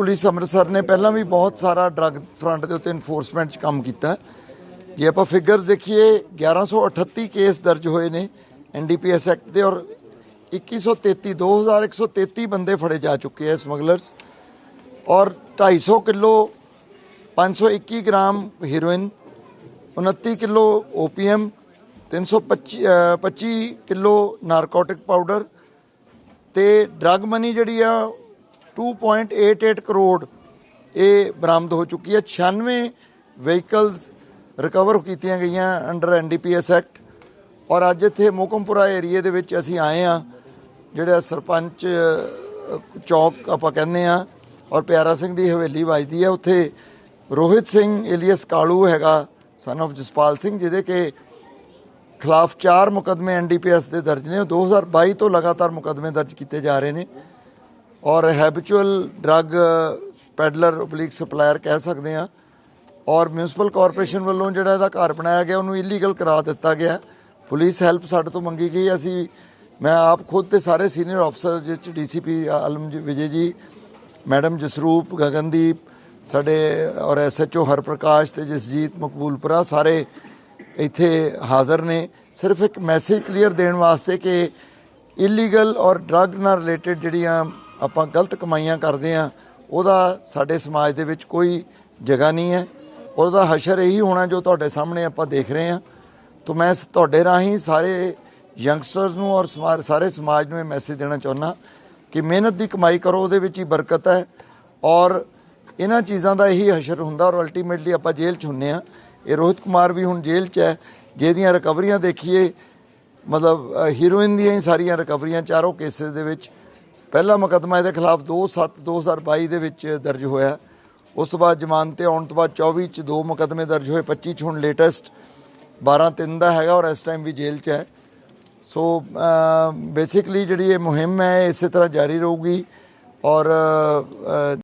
Police Amritsar ਨੇ ਪਹਿਲਾਂ ਵੀ ਬਹੁਤ ਸਾਰਾ ਡਰੱਗ ਫਰੰਟ ਦੇ ਉੱਤੇ ਇਨਫੋਰਸਮੈਂਟ 'ਚ ਕੰਮ ਕੀਤਾ। ਜੇ ਆਪਾਂ ਫਿਗਰਸ ਦੇਖੀਏ 1138 ਕੇਸ ਦਰਜ ਹੋਏ ਨੇ ਐਨਡੀਪੀਐਸ ਐਕਟ ਦੇ ਔਰ 2133 2133 ਬੰਦੇ ਫੜੇ ਜਾ ਚੁੱਕੇ ਆ ਸਮਗਲਰਸ ਔਰ 250 kilo 521 gram heroin 29 kilo opium 325 ਅਹ 25 ਕਿਲੋ ਨਾਰਕੋਟਿਕ ਪਾਊਡਰ ਤੇ ਡਰੱਗ ਮਨੀ ਜਿਹੜੀ ਆ 2.88 ਕਰੋੜ ਇਹ ਬਰਾਮਦ ਹੋ ਚੁੱਕੀ ਹੈ। 96 ਵਹੀਕਲਸ ਰਿਕਵਰ ਕੀਤੀਆਂ ਗਈਆਂ ਅੰਡਰ ਐਨਡੀਪੀਐਸ ਐਕਟ ਔਰ ਅੱਜ ਇੱਥੇ ਮੋਕਮਪੁਰਾ ਏਰੀਏ ਦੇ ਵਿੱਚ ਅਸੀਂ ਆਏ ਆ ਜਿਹੜਾ ਸਰਪੰਚ ਚੌਕ ਆਪਾਂ ਕਹਿੰਦੇ ਆ ਔਰ ਪਿਆਰਾ ਸਿੰਘ ਦੀ ਹਵੇਲੀ ਵੱਜਦੀ ਹੈ। ਉੱਥੇ ਰੋਹਿਤ ਸਿੰਘ ਏਲੀਅਸ ਕਾਲੂ ਹੈਗਾ ਸਨ of ਜਸਪਾਲ ਸਿੰਘ, ਜਿਹਦੇ ਕੇ ਖਿਲਾਫ ਚਾਰ ਮੁਕਦਮੇ ਐਨਡੀਪੀਐਸ ਦੇ ਦਰਜ ਨੇ। ਉਹ 2022 ਤੋਂ ਲਗਾਤਾਰ ਮੁਕਦਮੇ ਦਰਜ ਕੀਤੇ ਜਾ ਰਹੇ ਨੇ। ਔਰ habitual drug peddler oblique supplier ਕਹਿ ਸਕਦੇ ਆ ਔਰ ਮਿਊਨਿਸਪਲ ਕਾਰਪੋਰੇਸ਼ਨ ਵੱਲੋਂ ਜਿਹੜਾ ਇਹਦਾ ਘਰ ਬਣਾਇਆ ਗਿਆ, ਉਹਨੂੰ ਇਲੀਗਲ ਕਰਾ ਦਿੱਤਾ ਗਿਆ। ਪੁਲਿਸ ਹੈਲਪ ਸਾਡੇ ਤੋਂ ਮੰਗੀ ਗਈ। ਅਸੀਂ, ਮੈਂ ਆਪ ਖੁਦ ਤੇ ਸਾਰੇ ਸੀਨੀਅਰ ਅਫਸਰ ਜਿਸ ਚ ਡੀਸੀਪੀ ਆਲਮ ਜੀ, ਵਿਜੇ ਜੀ, ਮੈਡਮ ਜਸਰੂਪ, ਗਗਨਦੀਪ, ਸਾਡੇ ਔਰ ਐਸਐਚਓ ਹਰਪ੍ਰਕਾਸ਼ ਤੇ ਜਸਜੀਤ ਮਕਬੂਲਪੁਰਾ, ਸਾਰੇ ਇੱਥੇ ਹਾਜ਼ਰ ਨੇ। ਸਿਰਫ ਇੱਕ ਮੈਸੇਜ ਕਲੀਅਰ ਦੇਣ ਵਾਸਤੇ ਕਿ ਇਲੀਗਲ ਔਰ ਡਰੱਗ ਨਾਲ ਰਿਲੇਟਡ ਜਿਹੜੀਆਂ ਆਪਾਂ ਗਲਤ ਕਮਾਈਆਂ ਕਰਦੇ ਆ ਉਹਦਾ ਸਾਡੇ ਸਮਾਜ ਦੇ ਵਿੱਚ ਕੋਈ ਜਗ੍ਹਾ ਨਹੀਂ ਹੈ। ਉਹਦਾ ਹਸ਼ਰ ਇਹੀ ਹੋਣਾ ਜੋ ਤੁਹਾਡੇ ਸਾਹਮਣੇ ਆਪਾਂ ਦੇਖ ਰਹੇ ਹਾਂ। ਤਾਂ ਮੈਂ ਤੁਹਾਡੇ ਰਾਹੀਂ ਸਾਰੇ ਯੰਗਸਟਰਸ ਨੂੰ ਔਰ ਸਮਾ- ਸਾਰੇ ਸਮਾਜ ਨੂੰ ਇਹ ਮੈਸੇਜ ਦੇਣਾ ਚਾਹੁੰਦਾ ਕਿ ਮਿਹਨਤ ਦੀ ਕਮਾਈ ਕਰੋ, ਉਹਦੇ ਵਿੱਚ ਹੀ ਬਰਕਤ ਹੈ ਔਰ ਇਹਨਾਂ ਚੀਜ਼ਾਂ ਦਾ ਇਹੀ ਹਸ਼ਰ ਹੁੰਦਾ ਔਰ ਅਲਟੀਮੇਟਲੀ ਆਪਾਂ ਜੇਲ੍ਹ 'ਚ ਹੁੰਨੇ ਆ ਇਹ ਰੋਹਿਤ ਕੁਮਾਰ ਵੀ ਹੁਣ ਜੇਲ੍ਹ 'ਚ ਹੈ, ਜਿਹਦੀਆਂ ਰਿਕਵਰੀਆਂ ਦੇਖੀਏ, ਮਤਲਬ ਹੀਰੋਇਨ ਦੀਆਂ ਹੀ ਸਾਰੀਆਂ ਰਿਕਵਰੀਆਂ ਚਾਰੋਂ ਕੇਸਿਸ ਦੇ ਵਿੱਚ ਪਹਿਲਾ ਮੁਕੱਦਮਾ ਇਹਦੇ ਖਿਲਾਫ 2/7 2022 ਦੇ ਵਿੱਚ ਦਰਜ ਹੋਇਆ ਉਸ ਤੋਂ ਬਾਅਦ ਜ਼ਮਾਨਤ ਤੇ ਆਉਣ ਤੋਂ ਬਾਅਦ 24 ਚ ਦੋ ਮੁਕੱਦਮੇ ਦਰਜ ਹੋਏ 25 ਚ ਹੁਣ ਲੇਟੈਸਟ 12 3 ਦਾ ਹੈਗਾ ਔਰ ਇਸ ਟਾਈਮ ਵੀ ਜੇਲ੍ਹ 'ਚ ਹੈ। ਸੋ ਬੇਸਿਕਲੀ ਜਿਹੜੀ ਇਹ ਮੁਹਿੰਮ ਹੈ, ਇਸੇ ਤਰ੍ਹਾਂ ਜਾਰੀ ਰਹੂਗੀ ਔਰ